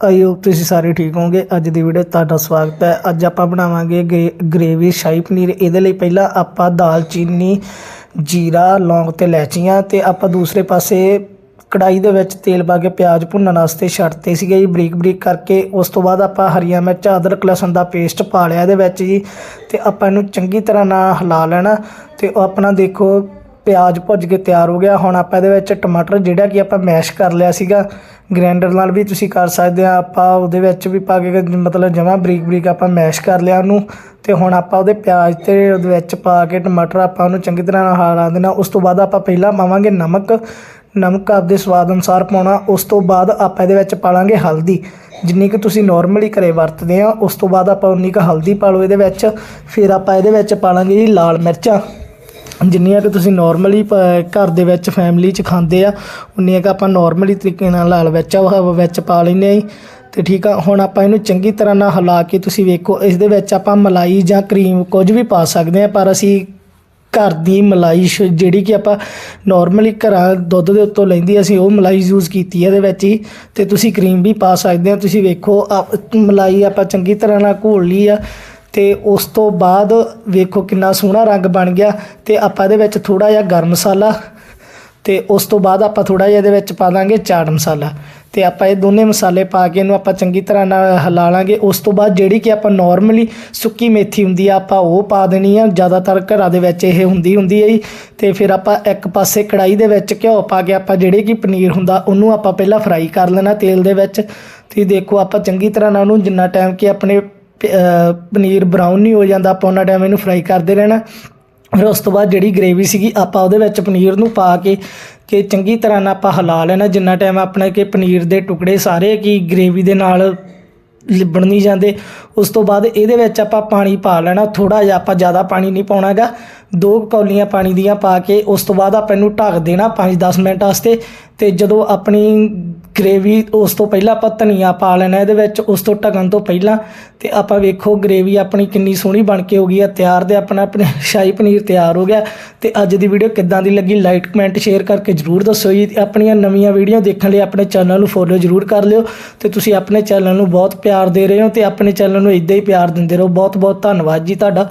I hope ਤੁਸੀਂ ਸਾਰੇ ਠੀਕ ਹੋਵੋਗੇ। ਅੱਜ ਦੀ ਵੀਡੀਓ ਤੁਹਾਡਾ ਸਵਾਗਤ ਹੈ। ਅੱਜ ਆਪਾਂ ਬਣਾਵਾਂਗੇ ਗ੍ਰੇ- ਗ੍ਰੇਵੀ ਸ਼ਾਹੀ ਪਨੀਰ। ਇਹਦੇ ਲਈ ਪਹਿਲਾਂ ਆਪਾਂ ਦਾਲਚੀਨੀ ਜੀਰਾ, ਲੌਂਗ ਤੇ ਲੈਚੀਆਂ ਤੇ ਆਪਾਂ ਦੂਸਰੇ ਪਾਸੇ ਕੜਾਈ ਦੇ ਵਿੱਚ ਤੇਲ ਪਾ ਕੇ ਪਿਆਜ਼ ਭੁੰਨਣ ਵਾਸਤੇ ਛੱਡਤੇ ਸੀਗੇ ਜੀ ਬਰੀਕ ਬਰੀਕ ਕਰਕੇ। ਉਸ ਤੋਂ ਬਾਅਦ ਆਪਾਂ ਹਰੀਆਂ ਮਿਰਚਾਂ, ਅਦਰਕ, ਲਸਣ ਦਾ ਪੇਸਟ ਪਾ ਲਿਆ ਇਹਦੇ ਵਿੱਚ ਜੀ ਤੇ ਆਪਾਂ ਇਹਨੂੰ ਚੰਗੀ ਤਰ੍ਹਾਂ ਨਾਲ ਹਿਲਾ ਲੈਣਾ ਤੇ ਉਹ ਆਪਣਾ ਦੇਖੋ ਪਿਆਜ਼ ਭੁੱਜ ਕੇ ਤਿਆਰ ਹੋ ਗਿਆ। ਹੁਣ ਆਪਾਂ ਇਹਦੇ ਵਿੱਚ ਟਮਾਟਰ ਜਿਹੜਾ ਕਿ ਆਪਾਂ ਮੈਸ਼ ਕਰ ਲਿਆ ਸੀਗਾ ਗ੍ਰਾਈਂਡਰ ਨਾਲ ਵੀ ਤੁਸੀਂ ਕਰ ਸਕਦੇ ਆ। ਆਪਾਂ ਉਹਦੇ ਵਿੱਚ ਵੀ ਪਾ ਕੇ ਮਤਲਬ ਜਮਾਂ ਬਰੀਕ ਬਰੀਕ ਆਪਾਂ ਮੈਸ਼ ਕਰ ਲਿਆ ਉਹਨੂੰ। ਤੇ ਹੁਣ ਆਪਾਂ ਉਹਦੇ ਪਿਆਜ਼ ਤੇ ਉਹਦੇ ਵਿੱਚ ਪਾ ਕੇ ਟਮਾਟਰ ਆਪਾਂ ਉਹਨੂੰ ਚੰਗੀ ਤਰ੍ਹਾਂ ਨਾਲ ਹਿਲਾ ਦੇਣਾ ਉਸ ਤੋਂ ਬਾਅਦ ਆਪਾਂ ਪਹਿਲਾਂ ਪਾਵਾਂਗੇ ਨਮਕ। ਨਮਕ ਆਪਦੇ ਸਵਾਦ ਅਨੁਸਾਰ ਪਾਉਣਾ। ਉਸ ਤੋਂ ਬਾਅਦ ਆਪਾਂ ਇਹਦੇ ਵਿੱਚ ਪਾ ਲਾਂਗੇ ਹਲਦੀ। ਜਿੰਨੀ ਕਿ ਤੁਸੀਂ ਨਾਰਮਲੀ ਘਰੇ ਵਰਤਦੇ ਆ, ਉਸ ਤੋਂ ਬਾਅਦ ਆਪਾਂ ਉਨੀ ਕੁ ਹਲਦੀ ਪਾ ਲਓ ਇਹਦੇ ਵਿੱਚ। ਫਿਰ ਆਪਾਂ ਇਹਦੇ ਵਿੱਚ ਪਾ ਲਾਂਗੇ ਜੀ ਲਾਲ ਮਿਰਚਾਂ। ਜਿੰਨੀਆਂ ਕਿ ਤੁਸੀਂ ਨਾਰਮਲੀ ਘਰ ਦੇ ਵਿੱਚ ਫੈਮਿਲੀ 'ਚ ਖਾਂਦੇ ਆ, ਉਨੀਆਂ ਕਿ ਆਪਾਂ ਨਾਰਮਲੀ ਤਰੀਕੇ ਨਾਲ ਲਾਲ ਵਿੱਚ ਵਿੱਚ ਪਾ ਲੈਂਦੇ ਆ ਜੀ। ਤੇ ਠੀਕ ਆ, ਹੁਣ ਆਪਾਂ ਇਹਨੂੰ ਚੰਗੀ ਤਰ੍ਹਾਂ ਨਾਲ ਹਿਲਾ ਕੇ ਤੁਸੀਂ ਵੇਖੋ ਇਸ ਦੇ ਵਿੱਚ ਆਪਾਂ ਮਲਾਈ ਜਾਂ ਕਰੀਮ ਕੁਝ ਵੀ ਪਾ ਸਕਦੇ ਆ, ਪਰ ਅਸੀਂ ਘਰ ਦੀ ਮਲਾਈ ਸ਼- ਜਿਹੜੀ ਕਿ ਆਪਾਂ ਨਾਰਮਲੀ ਘਰਾਂ ਦੁੱਧ ਦੇ ਉੱਤੋਂ ਲੈਂਦੀ ਅਸੀਂ ਉਹ ਮਲਾਈ ਯੂਜ਼ ਕੀਤੀ ਹੈ ਇਹਦੇ ਵਿੱਚ ਹੀ ਤੇ ਤੁਸੀਂ ਕਰੀਮ ਵੀ ਪਾ ਸਕਦੇ ਆ, ਤੁਸੀਂ ਵੇਖੋ, ਆ- ਮਲਾਈ ਆਪਾਂ ਚੰਗੀ ਤਰ੍ਹਾਂ ਨਾਲ ਘੋਲ ਲਈ ਆ ਤੇ ਉਸ ਤੋਂ ਬਾਅਦ ਵੇਖੋ ਕਿੰਨਾ ਸੋਹਣਾ ਰੰਗ ਬਣ ਗਿਆ ਤੇ ਆਪਾਂ ਇਹਦੇ ਵਿੱਚ ਥੋੜਾ ਜਿਹਾ ਗਰਮ ਮਸਾਲਾ ਤੇ ਉਸ ਤੋਂ ਬਾਅਦ ਆਪਾਂ ਥੋੜਾ ਜਿਹਾ ਇਹਦੇ ਵਿੱਚ ਪਾ ਦਾਂਗੇ ਚਾਟ ਮਸਾਲਾ ਤੇ ਆਪਾਂ ਇਹ ਦੋਨੇ ਮਸਾਲੇ ਪਾ ਕੇ ਇਹਨੂੰ ਆਪਾਂ ਚੰਗੀ ਤਰ੍ਹਾਂ ਨਾਲ ਹਿਲਾ ਲਾਂਗੇ। ਉਸ ਤੋਂ ਬਾਅਦ ਜਿਹੜੀ ਕਿ ਆਪਾਂ ਨਾਰਮਲੀ ਸੁੱਕੀ ਮੇਥੀ ਹੁੰਦੀ ਆ ਆਪਾਂ ਉਹ ਪਾ ਦੇਣੀ ਆ। ਜ਼ਿਆਦਾਤਰ ਘਰਾਂ ਦੇ ਵਿੱਚ ਇਹ ਹੁੰਦੀ ਹੁੰਦੀ ਹੈ ਜੀ। ਤੇ ਫਿਰ ਆਪਾਂ ਇੱਕ ਪਾਸੇ ਕੜਾਈ ਦੇ ਵਿੱਚ ਘਿਓ ਪਾ ਕੇ ਆਪਾਂ ਜਿਹੜੇ ਕਿ ਪਨੀਰ ਹੁੰਦਾ ਉਹਨੂੰ ਆਪਾਂ ਪਹਿਲਾਂ ਫਰਾਈ ਕਰ ਲੈਣਾ ਤੇਲ ਦੇ ਵਿੱਚ। ਤੇ ਦੇਖੋ ਆਪਾਂ ਚੰਗੀ ਤਰ੍ਹਾਂ ਨਾਲ ਉਹਨੂੰ ਜਿੰਨਾ ਟਾਈਮ ਕਿ ਆਪਣੇ ਪਨੀਰ ਬਰਾਊਨ ਨਹੀਂ ਹੋ ਜਾਂਦਾ, ਆਪਾਂ ਉਹਨਾਂ ਟਾਈਮ ਇਹਨੂੰ ਫਰਾਈ ਕਰਦੇ ਰਹਿਣਾ। ਫਿਰ ਉਸ ਤੋਂ ਬਾਅਦ ਜਿਹੜੀ ਗ੍ਰੇਵੀ ਸੀਗੀ, ਆਪਾਂ ਉਹਦੇ ਵਿੱਚ ਪਨੀਰ ਨੂੰ ਪਾ ਕੇ ਕਿ ਚੰਗੀ ਤਰ੍ਹਾਂ ਨਾਲ ਆਪਾਂ ਹਿਲਾ ਲੈਣਾ। ਜਿੰਨਾ ਟਾਈਮ ਆਪਣਾ ਕਿ ਪਨੀਰ ਦੇ ਟੁਕੜੇ ਸਾਰੇ ਕੀ ਗ੍ਰੇਵੀ ਦੇ ਨਾਲ ਲਿਬਣ ਨਹੀਂ ਜਾਂਦੇ, ਉਸ ਤੋਂ ਬਾਅਦ ਇਹਦੇ ਵਿੱਚ ਆਪਾਂ ਪਾਣੀ ਪਾ ਲੈਣਾ। ਥੋੜਾ ਜਿਹਾ ਆਪਾਂ ਜ਼ਿਆਦਾ ਪਾਣੀ ਨਹੀਂ ਪਾਉਣਾਗਾ। ਦੋ ਕੌਲੀਆਂ ਪਾਣੀ ਦੀਆਂ ਪਾ ਕੇ ਉਸ ਤੋਂ ਬਾਅਦ ਆਪਾਂ ਇਹਨੂੰ ਢੱਕ ਦੇਣਾ 5-10 ਮਿੰਟ ਵਾਸਤੇ। ਤੇ ਜਦੋਂ ਆਪਣੀ ਗ੍ਰੇਵੀ ਉਸ ਤੋਂ ਪਹਿਲਾਂ ਆਪਾਂ ਧਨੀਆ ਪਾ ਲੈਣਾ, ਇਹਦੇ ਵਿੱਚ ਉਸ ਤੋਂ ਢੱਕਣ ਤੋਂ ਪਹਿਲਾਂ ਤੇ ਆਪਾਂ ਵੇਖੋ ਗ੍ਰੇਵੀ ਆਪਣੀ ਕਿੰਨੀ ਸੋਹਣੀ ਬਣ ਕੇ ਹੋ ਗਈ ਆ, ਤਿਆਰ ਤੇ ਆਪਣਾ ਆਪਣੇ ਸ਼ਾਹੀ ਪਨੀਰ ਤਿਆਰ ਹੋ ਗਿਆ ਤੇ ਅੱਜ ਦੀ ਵੀਡੀਓ ਕਿੱਦਾਂ ਦੀ ਲੱਗੀ ਲਾਈਕ ਕਮੈਂਟ ਸ਼ੇਅਰ ਕਰਕੇ ਜਰੂਰ ਦੱਸੋ ਜੀ ਤੇ ਆਪਣੀਆਂ ਨਵੀਆਂ ਵੀਡੀਓ ਦੇਖਣ ਲਈ ਆਪਣੇ ਚੈਨਲ ਨੂੰ ਫੋਲੋ ਜਰੂਰ ਕਰ ਲਿਓ ਤੇ ਤੁਸੀਂ ਆਪਣੇ ਚੈਨਲ ਨੂੰ ਬਹੁਤ ਪਿਆਰ ਦੇ ਰਹੇ ਹੋ ਤੇ ਆਪਣੇ ਚੈਨਲ ਨੂੰ ਇਦਾਂ ਹੀ ਪਿਆਰ ਦਿੰਦੇ ਰਹੋ। ਬਹੁਤ ਬਹੁਤ ਧੰਨਵਾਦ ਜੀ ਤੁਹਾਡਾ।